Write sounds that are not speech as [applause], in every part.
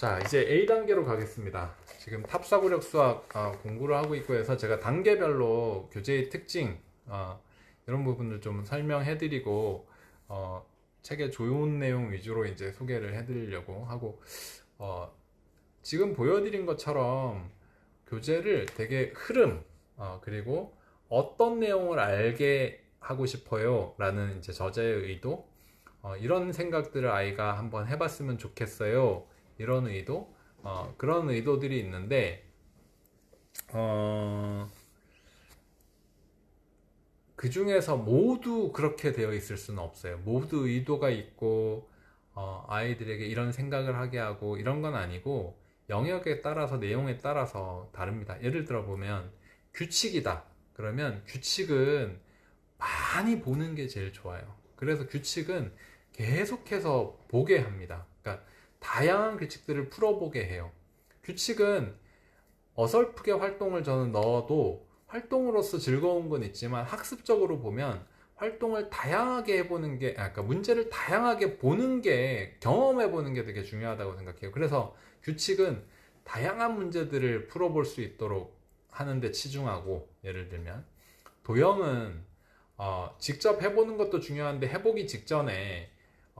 자, 이제 A 단계로 가겠습니다. 지금 탑사고력 수학 어, 공부를 하고 있고 해서 제가 단계별로 교재의 특징 어, 이런 부분을 좀 설명해드리고 어, 책의 좋은 내용 위주로 이제 소개를 해드리려고 하고 어, 지금 보여드린 것처럼 교재를 되게 흐름 어, 그리고 어떤 내용을 알게 하고 싶어요 라는 이제 저자의 의도 어, 이런 생각들을 아이가 한번 해봤으면 좋겠어요 이런 의도 어, 그런 의도들이 있는데 어, 그 중에서 모두 그렇게 되어 있을 수는 없어요. 모두 의도가 있고 어, 아이들에게 이런 생각을 하게 하고 이런 건 아니고 영역에 따라서 내용에 따라서 다릅니다. 예를 들어 보면 규칙이다. 그러면 규칙은 많이 보는 게 제일 좋아요. 그래서 규칙은 계속해서 보게 합니다. 그러니까 다양한 규칙들을 풀어보게 해요. 규칙은 어설프게 활동을 저는 넣어도 활동으로서 즐거운 건 있지만 학습적으로 보면 활동을 다양하게 해보는 게, 아, 그러니까 문제를 다양하게 보는 게, 경험해보는 게 되게 중요하다고 생각해요. 그래서 규칙은 다양한 문제들을 풀어볼 수 있도록 하는데 치중하고, 예를 들면, 도형은, 어, 직접 해보는 것도 중요한데 해보기 직전에,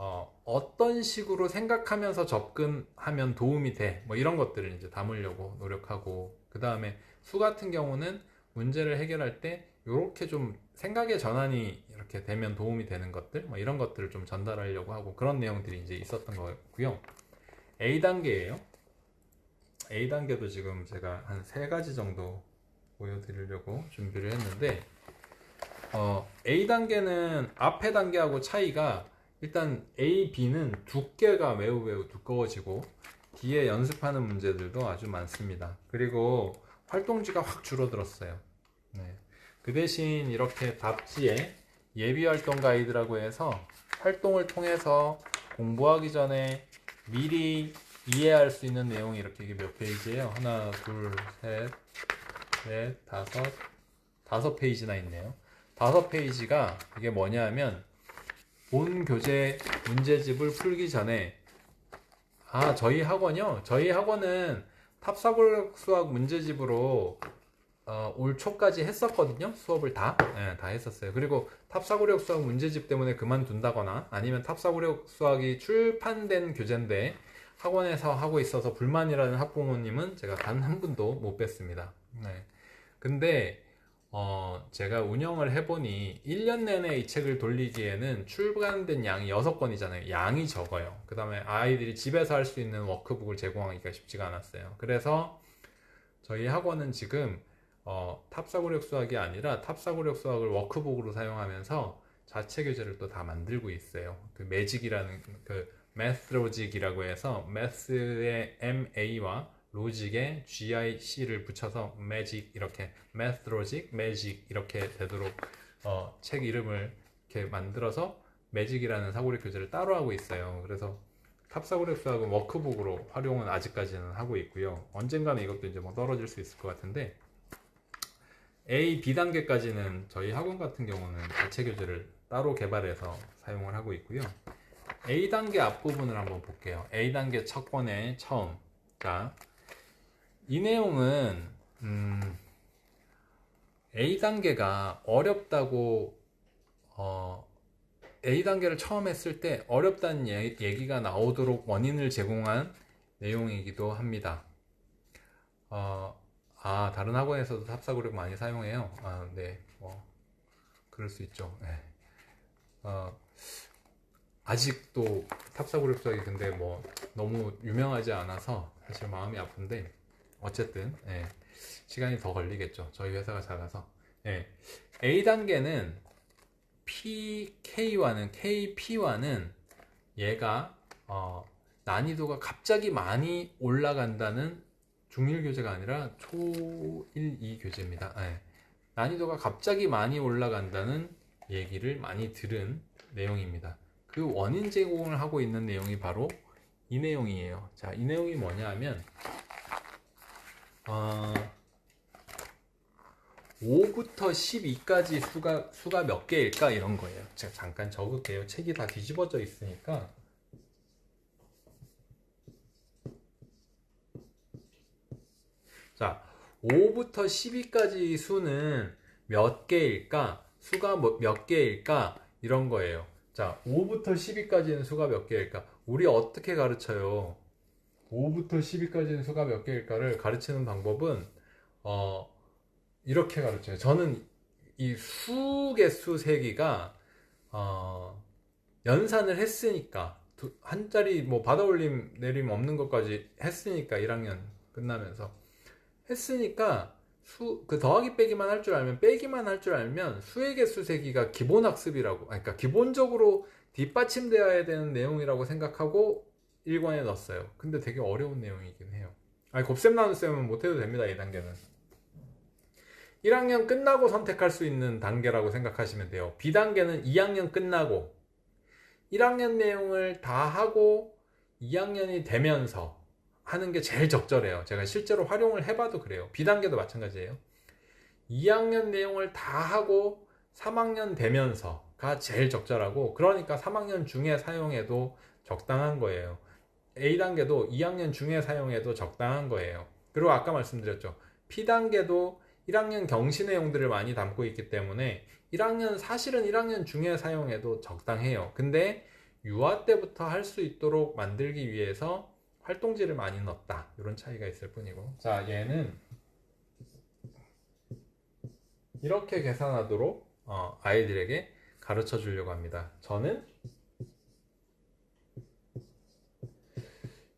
어, 어떤 식으로 생각하면서 접근하면 도움이 돼. 뭐 이런 것들을 이제 담으려고 노력하고, 그 다음에 수 같은 경우는 문제를 해결할 때 이렇게 좀 생각의 전환이 이렇게 되면 도움이 되는 것들 뭐 이런 것들을 좀 전달하려고 하고 그런 내용들이 이제 있었던 거고요. A 단계예요. A 단계도 지금 제가 한 세 가지 정도 보여드리려고 준비를 했는데 어, A 단계는 앞에 단계하고 차이가 일단 A, B는 두께가 매우 매우 두꺼워지고 뒤에 연습하는 문제들도 아주 많습니다. 그리고 활동지가 확 줄어들었어요. 네. 그 대신 이렇게 답지에 예비 활동 가이드라고 해서 활동을 통해서 공부하기 전에 미리 이해할 수 있는 내용이 이렇게 몇 페이지예요? 하나, 둘, 셋, 넷, 다섯, 다섯 페이지나 있네요. 다섯 페이지가 이게 뭐냐면 본 교재 문제집을 풀기 전에 아 저희 학원요? 저희 학원은 탑사고력 수학 문제집으로 어, 올 초까지 했었거든요. 수업을 다, 네, 다 했었어요. 그리고 탑사고력 수학 문제집 때문에 그만둔다거나 아니면 탑사고력 수학이 출판된 교재인데 학원에서 하고 있어서 불만이라는 학부모님은 제가 단 한 분도 못 뵀습니다. 네. 근데 어, 제가 운영을 해보니 1년 내내 이 책을 돌리기에는 출간된 양이 6권이잖아요. 양이 적어요. 그 다음에 아이들이 집에서 할 수 있는 워크북을 제공하기가 쉽지가 않았어요. 그래서 저희 학원은 지금 어, 탑사고력 수학이 아니라 탑사고력 수학을 워크북으로 사용하면서 자체 교재를 또 다 만들고 있어요. 그 매직이라는 그 매스로직이라고 해서 매스의 MA와 로직에 GIC를 붙여서 매직 이렇게 매스로직, 매직 이렇게 되도록 어, 책 이름을 이렇게 만들어서 매직이라는 사고력 교재를 따로 하고 있어요. 그래서 탑사고력 수학은 워크북으로 활용은 아직까지는 하고 있고요. 언젠가는 이것도 이제 뭐 떨어질 수 있을 것 같은데 A, B 단계까지는 저희 학원 같은 경우는 자체 교재를 따로 개발해서 사용을 하고 있고요. A 단계 앞부분을 한번 볼게요. A 단계 첫 권의 처음. 자, 이 내용은 음, A 단계가 어렵다고 어, A 단계를 처음 했을 때 어렵다는 예, 얘기가 나오도록 원인을 제공한 내용이기도 합니다. 어, 아, 다른 학원에서도 탑사고력 많이 사용해요. 아, 네, 뭐, 그럴 수 있죠. 네. 어, 아직도 탑사고력 수학이 근데 뭐, 너무 유명하지 않아서 사실 마음이 아픈데, 어쨌든, 예, 시간이 더 걸리겠죠. 저희 회사가 작아서. 예, A 단계는 PK와는, KP와는 얘가, 어, 난이도가 갑자기 많이 올라간다는 중1 교재가 아니라 초1, 2 교재입니다. 네. 난이도가 갑자기 많이 올라간다는 얘기를 많이 들은 내용입니다. 그 원인 제공을 하고 있는 내용이 바로 이 내용이에요. 자, 이 내용이 뭐냐 하면, 어, 5부터 12까지 수가, 수가 몇 개일까? 이런 거예요. 제가 잠깐 적을게요. 책이 다 뒤집어져 있으니까. 자, 5부터 12까지 수는 몇 개일까? 수가 뭐- 몇 개일까? 이런 거예요. 자, 5부터 10까지는 수가 몇 개일까? 우리 어떻게 가르쳐요? 5부터 10까지는 수가 몇 개일까를 가르치는 방법은 어, 이렇게 가르쳐요. 저는 이 수개수 세기가 어, 연산을 했으니까 두- 한 자리 뭐 받아 올림 내림 없는 것까지 했으니까 1학년 끝나면서 했으니까 수 그 더하기 빼기만 할 줄 알면 빼기만 할 줄 알면 수의 개수 세기가 기본 학습이라고 그러니까 기본적으로 뒷받침되어야 되는 내용이라고 생각하고 1관에 넣었어요. 근데 되게 어려운 내용이긴 해요. 아니 곱셈 나눗셈은 못해도 됩니다. 이 단계는. 1학년 끝나고 선택할 수 있는 단계라고 생각하시면 돼요. B단계는 2학년 끝나고 1학년 내용을 다 하고 2학년이 되면서 하는 게 제일 적절해요. 제가 실제로 활용을 해봐도 그래요. B단계도 마찬가지예요. 2학년 내용을 다 하고 3학년 되면서가 제일 적절하고 그러니까 3학년 중에 사용해도 적당한 거예요. A단계도 2학년 중에 사용해도 적당한 거예요. 그리고 아까 말씀드렸죠. P단계도 1학년 경시 내용들을 많이 담고 있기 때문에 1학년 사실은 1학년 중에 사용해도 적당해요. 근데 유아 때부터 할 수 있도록 만들기 위해서 활동지를 많이 넣었다. 이런 차이가 있을 뿐이고. 자, 얘는 이렇게 계산하도록 어, 아이들에게 가르쳐 주려고 합니다. 저는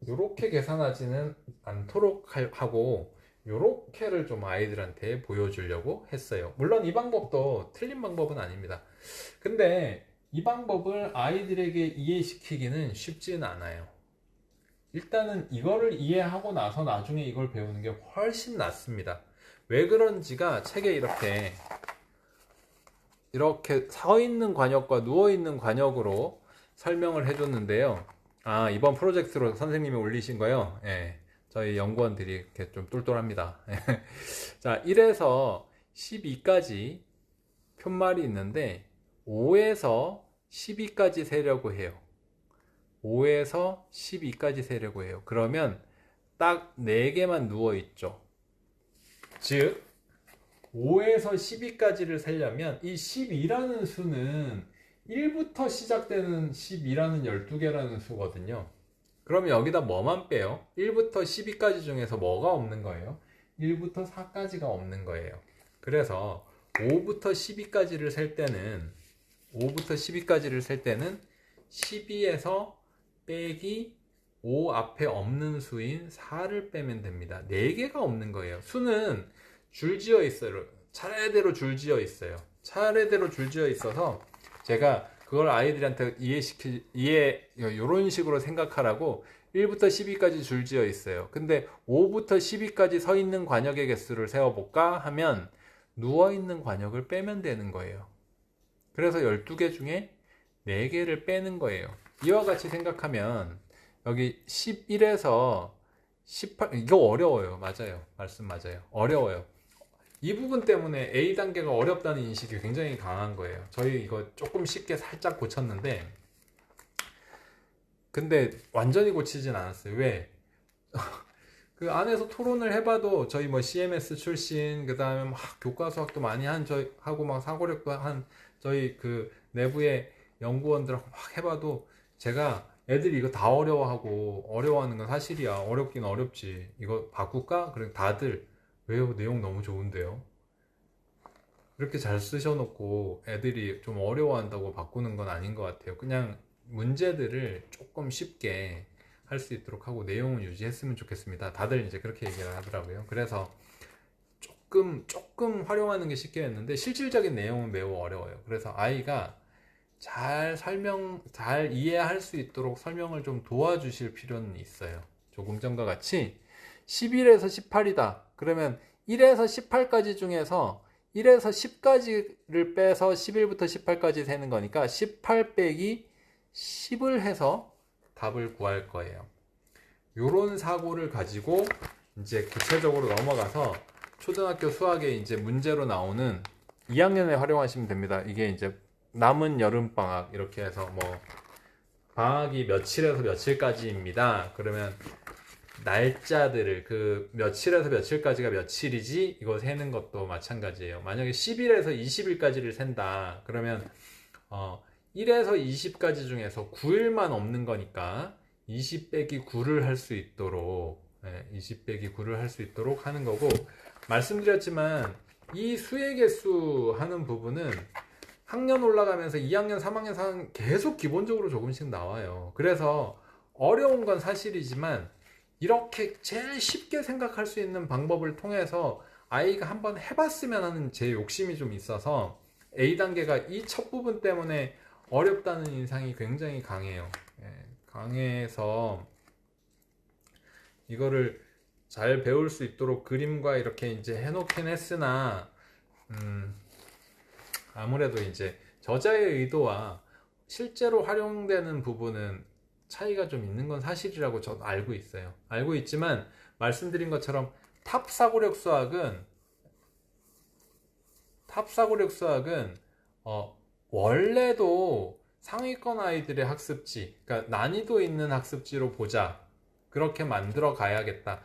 이렇게 계산하지는 않도록 할- 하고 요렇게를 좀 아이들한테 보여주려고 했어요. 물론 이 방법도 틀린 방법은 아닙니다. 근데 이 방법을 아이들에게 이해시키기는 쉽지는 않아요. 일단은 이거를 이해하고 나서 나중에 이걸 배우는 게 훨씬 낫습니다. 왜 그런지가 책에 이렇게 이렇게 서 있는 관역과 누워 있는 관역으로 설명을 해줬는데요. 아 이번 프로젝트로 선생님이 올리신 거요. 예. 저희 연구원들이 이렇게 좀 똘똘합니다. [laughs] 자, 1에서 12까지 편말이 있는데 5에서 12까지 세려고 해요. 5에서 12까지 세려고 해요. 그러면 딱 4개만 누워 있죠. 즉 5에서 12까지를 세려면 이 12라는 수는 1부터 시작되는 12라는 12개라는 수거든요. 그러면 여기다 뭐만 빼요? 1부터 12까지 중에서 뭐가 없는 거예요? 1부터 4까지가 없는 거예요. 그래서 5부터 12까지를 셀 때는 5부터 12까지를 셀 때는 12에서 빼기 5 앞에 없는 수인 4를 빼면 됩니다. 4개가 없는 거예요. 수는 줄지어 있어요. 차례대로 줄지어 있어요. 차례대로 줄지어 있어서 제가 그걸 아이들한테 이해시키 이해 요런 식으로 생각하라고 1부터 12까지 줄지어 있어요. 근데 5부터 12까지 서 있는 관역의 개수를 세워 볼까 하면 누워 있는 관역을 빼면 되는 거예요. 그래서 12개 중에 4개를 빼는 거예요. 이와 같이 생각하면 여기 11에서 18 이거 어려워요. 맞아요. 말씀 맞아요. 어려워요. 이 부분 때문에 A 단계가 어렵다는 인식이 굉장히 강한 거예요. 저희 이거 조금 쉽게 살짝 고쳤는데, 근데 완전히 고치진 않았어요. 왜? [laughs] 그 안에서 토론을 해봐도 저희 뭐 CMS 출신, 그 다음에 막 교과 수학도 많이 한 저희 하고 막 사고력도 한 저희 그 내부의 연구원들하고 막 해봐도 제가 애들이 이거 다 어려워하고 어려워하는 건 사실이야. 어렵긴 어렵지. 이거 바꿀까? 그래 다들 왜요? 내용 너무 좋은데요. 이렇게 잘 쓰셔놓고 애들이 좀 어려워한다고 바꾸는 건 아닌 것 같아요. 그냥 문제들을 조금 쉽게 할 수 있도록 하고 내용은 유지했으면 좋겠습니다. 다들 이제 그렇게 얘기를 하더라고요. 그래서 조금 조금 활용하는 게 쉽게 했는데 실질적인 내용은 매우 어려워요. 그래서 아이가 잘 설명 잘 이해할 수 있도록 설명을 좀 도와주실 필요는 있어요. 조금 전과 같이 11에서 18이다. 그러면 1에서 18까지 중에서 1에서 10까지를 빼서 11부터 18까지 세는 거니까 18 빼기 10을 해서 답을 구할 거예요. 요런 사고를 가지고 이제 구체적으로 넘어가서 초등학교 수학에 이제 문제로 나오는 2학년에 활용하시면 됩니다. 이게 이제 남은 여름 방학 이렇게 해서 뭐 방학이 며칠에서 며칠까지입니다. 그러면 날짜들을 그 며칠에서 며칠까지가 며칠이지 이거 세는 것도 마찬가지예요. 만약에 10일에서 20일까지를 센다. 그러면 어 1에서 20까지 중에서 9일만 없는 거니까 20 빼기 9를 할 수 있도록 예, 20 빼기 9를 할 수 있도록 하는 거고 말씀드렸지만 이 수의 개수 하는 부분은 학년 올라가면서 2학년, 3학년, 4학년 계속 기본적으로 조금씩 나와요. 그래서 어려운 건 사실이지만 이렇게 제일 쉽게 생각할 수 있는 방법을 통해서 아이가 한번 해봤으면 하는 제 욕심이 좀 있어서 A 단계가 이 첫 부분 때문에 어렵다는 인상이 굉장히 강해요. 예, 강해서 이거를 잘 배울 수 있도록 그림과 이렇게 이제 해놓긴 했으나 음, 아무래도 이제 저자의 의도와 실제로 활용되는 부분은 차이가 좀 있는 건 사실이라고 저도 알고 있어요. 알고 있지만 말씀드린 것처럼 탑 사고력 수학은 탑 사고력 수학은 어, 원래도 상위권 아이들의 학습지, 그러니까 난이도 있는 학습지로 보자. 그렇게 만들어 가야겠다.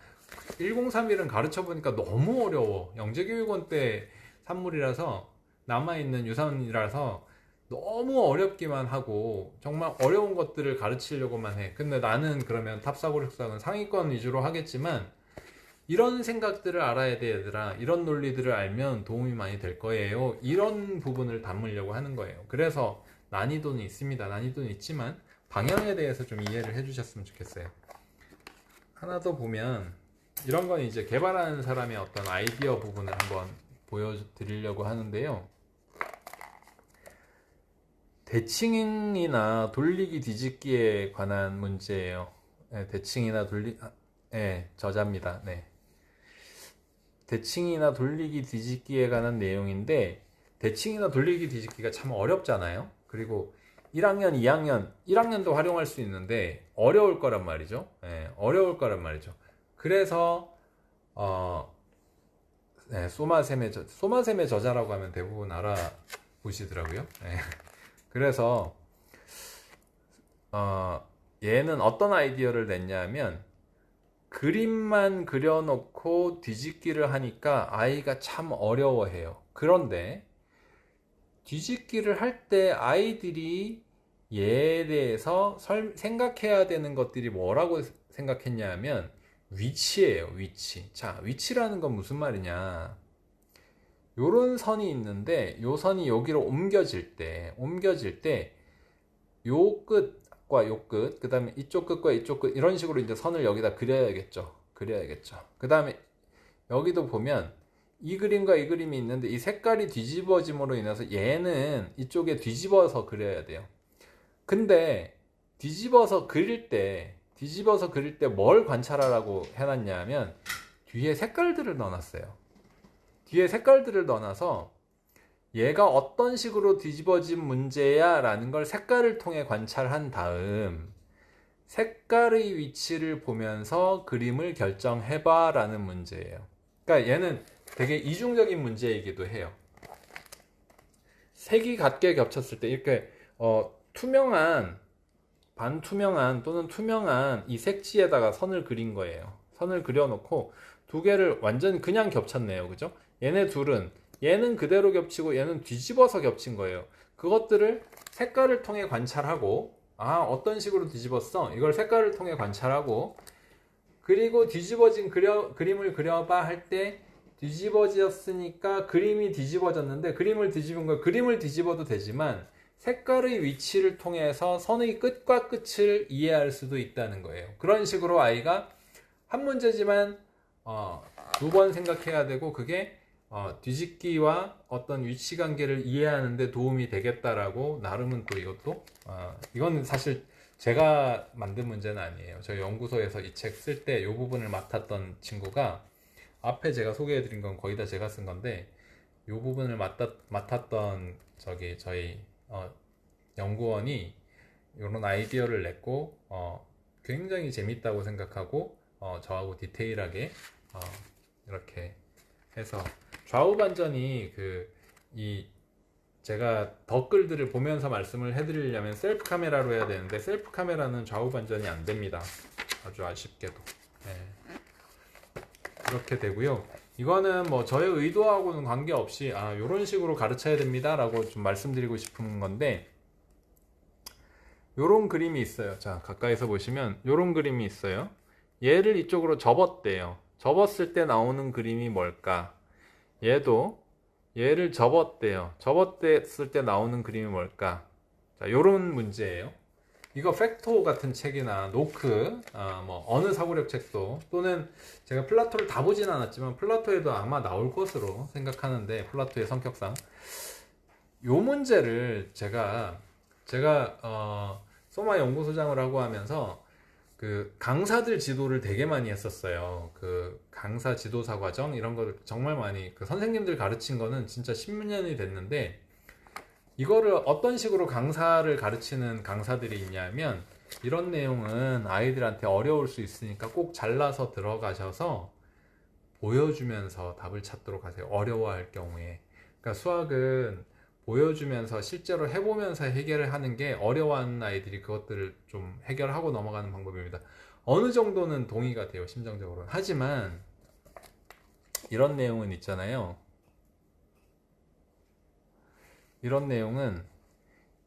1031은 가르쳐 보니까 너무 어려워. 영재교육원 때 산물이라서 남아 있는 유산이라서 너무 어렵기만 하고 정말 어려운 것들을 가르치려고만 해. 근데 나는 그러면 탑사고력 수학은 상위권 위주로 하겠지만 이런 생각들을 알아야 돼 얘들아. 이런 논리들을 알면 도움이 많이 될 거예요. 이런 부분을 담으려고 하는 거예요. 그래서 난이도는 있습니다. 난이도는 있지만 방향에 대해서 좀 이해를 해주셨으면 좋겠어요. 하나 더 보면 이런 건 이제 개발하는 사람의 어떤 아이디어 부분을 한번 보여드리려고 하는데요. 대칭이나 돌리기 뒤집기에 관한 문제예요. 네, 대칭이나 돌리, 아, 네, 저자입니다. 네. 대칭이나 돌리기 뒤집기에 관한 내용인데, 대칭이나 돌리기 뒤집기가 참 어렵잖아요. 그리고 1학년, 2학년, 1학년도 활용할 수 있는데, 어려울 거란 말이죠. 네, 어려울 거란 말이죠. 그래서, 어, 네, 소마셈의 저, 소마셈의 저자라고 하면 대부분 알아보시더라고요. 네. 그래서 어, 얘는 어떤 아이디어를 냈냐면 그림만 그려놓고 뒤집기를 하니까 아이가 참 어려워해요. 그런데 뒤집기를 할 때 아이들이 얘에 대해서 설, 생각해야 되는 것들이 뭐라고 생각했냐면 위치예요, 위치. 자, 위치라는 건 무슨 말이냐? 요런 선이 있는데 요 선이 여기로 옮겨질 때 옮겨질 때 요 끝과 요 끝, 그 다음에 이쪽 끝과 이쪽 끝 이런 식으로 이제 선을 여기다 그려야겠죠. 그려야겠죠. 그 다음에 여기도 보면 이 그림과 이 그림이 있는데 이 색깔이 뒤집어짐으로 인해서 얘는 이쪽에 뒤집어서 그려야 돼요. 근데 뒤집어서 그릴 때 뒤집어서 그릴 때 뭘 관찰하라고 해놨냐면 뒤에 색깔들을 넣어놨어요. 뒤에 색깔들을 넣어놔서 얘가 어떤 식으로 뒤집어진 문제야 라는 걸 색깔을 통해 관찰한 다음 색깔의 위치를 보면서 그림을 결정해봐 라는 문제예요. 그러니까 얘는 되게 이중적인 문제이기도 해요. 색이 같게 겹쳤을 때 이렇게 어, 투명한 반투명한 또는 투명한 이 색지에다가 선을 그린 거예요. 선을 그려놓고 두 개를 완전 그냥 겹쳤네요. 그죠? 얘네 둘은 얘는 그대로 겹치고 얘는 뒤집어서 겹친 거예요. 그것들을 색깔을 통해 관찰하고 아 어떤 식으로 뒤집었어? 이걸 색깔을 통해 관찰하고 그리고 뒤집어진 그려, 그림을 그려봐 할 때 뒤집어졌으니까 그림이 뒤집어졌는데 그림을 뒤집은 걸 그림을 뒤집어도 되지만 색깔의 위치를 통해서 선의 끝과 끝을 이해할 수도 있다는 거예요. 그런 식으로 아이가 한 문제지만 어, 두 번 생각해야 되고 그게 어, 뒤집기와 어떤 위치 관계를 이해하는데 도움이 되겠다라고 나름은 또 이것도 어, 이건 사실 제가 만든 문제는 아니에요. 저희 연구소에서 이 책 쓸 때 이 부분을 맡았던 친구가 앞에 제가 소개해드린 건 거의 다 제가 쓴 건데 이 부분을 맡았, 맡았던 저기 저희 어, 연구원이 이런 아이디어를 냈고 어, 굉장히 재밌다고 생각하고 어, 저하고 디테일하게 어, 이렇게 해서 좌우 반전이 그 이 제가 댓글들을 보면서 말씀을 해드리려면 셀프 카메라로 해야 되는데 셀프 카메라는 좌우 반전이 안 됩니다. 아주 아쉽게도. 예. 그렇게 되고요. 이거는 뭐 저의 의도하고는 관계없이 아 이런 식으로 가르쳐야 됩니다라고 좀 말씀드리고 싶은 건데 요런 그림이 있어요. 자 가까이서 보시면 요런 그림이 있어요. 얘를 이쪽으로 접었대요. 접었을 때 나오는 그림이 뭘까? 얘도 얘를 접었대요. 접었을 때 나오는 그림이 뭘까? 자, 요런 문제예요. 이거 팩토 같은 책이나 노크, 아, 뭐 어느 사고력 책도 또는 제가 플라토를 다 보진 않았지만 플라토에도 아마 나올 것으로 생각하는데 플라토의 성격상 요 문제를 제가 제가 어, 소마 연구소장을 하고 하면서 그 강사들 지도를 되게 많이 했었어요. 그 강사 지도사 과정 이런 거를 정말 많이 그 선생님들 가르친 거는 진짜 10년이 됐는데 이거를 어떤 식으로 강사를 가르치는 강사들이 있냐면 이런 내용은 아이들한테 어려울 수 있으니까 꼭 잘라서 들어가셔서 보여주면서 답을 찾도록 하세요. 어려워할 경우에. 그러니까 수학은 보여주면서 실제로 해보면서 해결을 하는 게 어려워하는 아이들이 그것들을 좀 해결하고 넘어가는 방법입니다. 어느 정도는 동의가 돼요, 심정적으로. 하지만 이런 내용은 있잖아요. 이런 내용은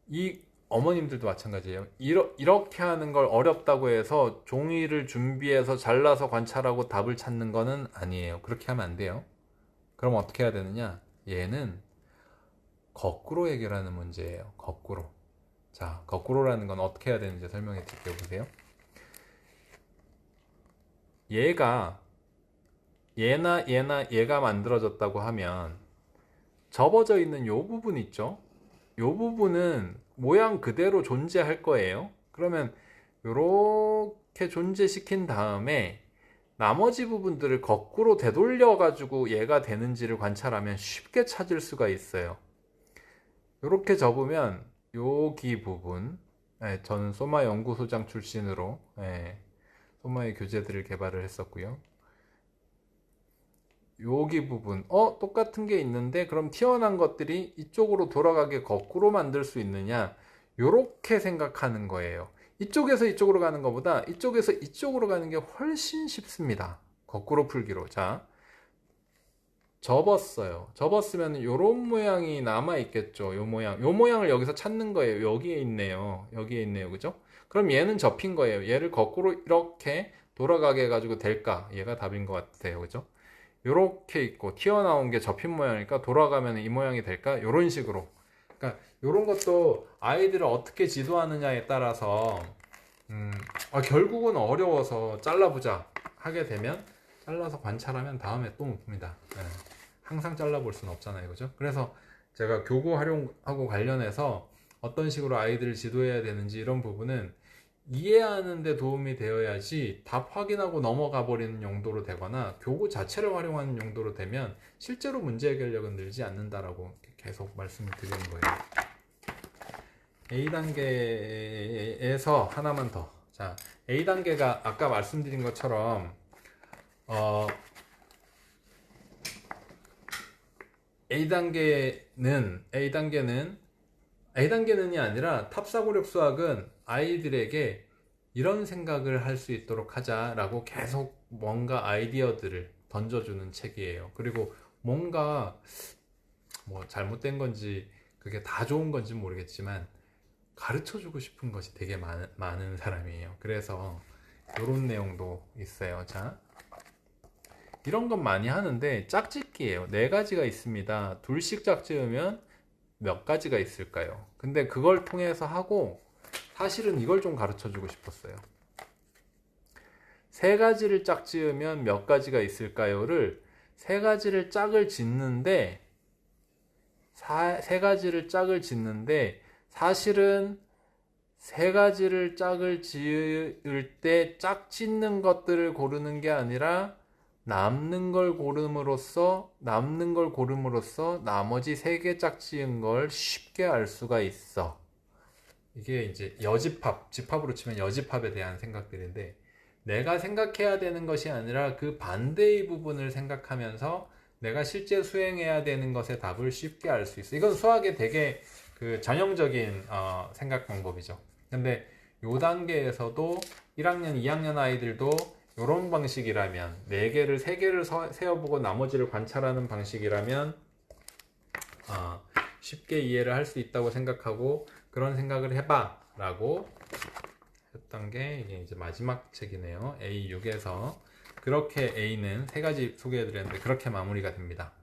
이 어머님들도 마찬가지예요. 이러, 이렇게 하는 걸 어렵다고 해서 종이를 준비해서 잘라서 관찰하고 답을 찾는 거는 아니에요. 그렇게 하면 안 돼요. 그럼 어떻게 해야 되느냐? 얘는 거꾸로 해결하는 문제예요. 거꾸로. 자, 거꾸로라는 건 어떻게 해야 되는지 설명해 드릴게요. 보세요. 얘가 얘나 얘나 얘가 만들어졌다고 하면 접어져 있는 요 부분 있죠? 요 부분은 모양 그대로 존재할 거예요. 그러면 요렇게 존재시킨 다음에 나머지 부분들을 거꾸로 되돌려 가지고 얘가 되는지를 관찰하면 쉽게 찾을 수가 있어요. 이렇게 접으면 여기 부분 예, 저는 소마 연구소장 출신으로 예, 소마의 교재들을 개발을 했었고요. 여기 부분 어 똑같은 게 있는데 그럼 튀어나온 것들이 이쪽으로 돌아가게 거꾸로 만들 수 있느냐 요렇게 생각하는 거예요. 이쪽에서 이쪽으로 가는 것보다 이쪽에서 이쪽으로 가는 게 훨씬 쉽습니다. 거꾸로 풀기로. 자, 접었어요. 접었으면 이런 모양이 남아 있겠죠. 요 모양. 요 모양을 여기서 찾는 거예요. 여기에 있네요. 여기에 있네요. 그죠? 그럼 얘는 접힌 거예요. 얘를 거꾸로 이렇게 돌아가게 해 가지고 될까? 얘가 답인 것 같아요. 그죠? 요렇게 있고 튀어나온 게 접힌 모양이니까 돌아가면 이 모양이 될까? 요런 식으로. 그러니까 요런 것도 아이들을 어떻게 지도하느냐에 따라서 음, 아, 결국은 어려워서 잘라보자 하게 되면 잘라서 관찰하면 다음에 또 묻습니다. 네. 항상 잘라볼 수는 없잖아요. 그죠? 그래서 제가 교구 활용하고 관련해서 어떤 식으로 아이들을 지도해야 되는지 이런 부분은 이해하는 데 도움이 되어야지 답 확인하고 넘어가 버리는 용도로 되거나 교구 자체를 활용하는 용도로 되면 실제로 문제 해결력은 늘지 않는다라고 계속 말씀을 드리는 거예요. A단계에서 하나만 더. 자, A단계가 아까 말씀드린 것처럼 어, A단계는 A단계는 A단계는이 아니라 탑사고력 수학은 아이들에게 이런 생각을 할 수 있도록 하자라고 계속 뭔가 아이디어들을 던져주는 책이에요. 그리고 뭔가 뭐 잘못된 건지 그게 다 좋은 건지 모르겠지만 가르쳐 주고 싶은 것이 되게 많은, 많은 사람이에요. 그래서 이런 내용도 있어요. 자. 이런 건 많이 하는데 짝짓기예요. 네 가지가 있습니다. 둘씩 짝지으면 몇 가지가 있을까요? 근데 그걸 통해서 하고 사실은 이걸 좀 가르쳐 주고 싶었어요. 세 가지를 짝지으면 몇 가지가 있을까요를 세 가지를 짝을 짓는데 사, 세 가지를 짝을 짓는데 사실은 세 가지를 짝을 지을 때 짝 짓는 것들을 고르는 게 아니라 남는 걸 고름으로써 남는 걸 고름으로써 나머지 세 개 짝지은 걸 쉽게 알 수가 있어. 이게 이제 여집합, 집합으로 치면 여집합에 대한 생각들인데 내가 생각해야 되는 것이 아니라 그 반대의 부분을 생각하면서 내가 실제 수행해야 되는 것의 답을 쉽게 알 수 있어. 이건 수학의 되게 그 전형적인 어, 생각 방법이죠. 근데 요 단계에서도 1학년, 2학년 아이들도 이런 방식이라면 네 개를 세 개를 서- 세어보고 나머지를 관찰하는 방식이라면 아, 쉽게 이해를 할 수 있다고 생각하고 그런 생각을 해봐 라고 했던 게 이게 이제 마지막 책이네요. A6에서 그렇게 A는 세 가지 소개해드렸는데 그렇게 마무리가 됩니다.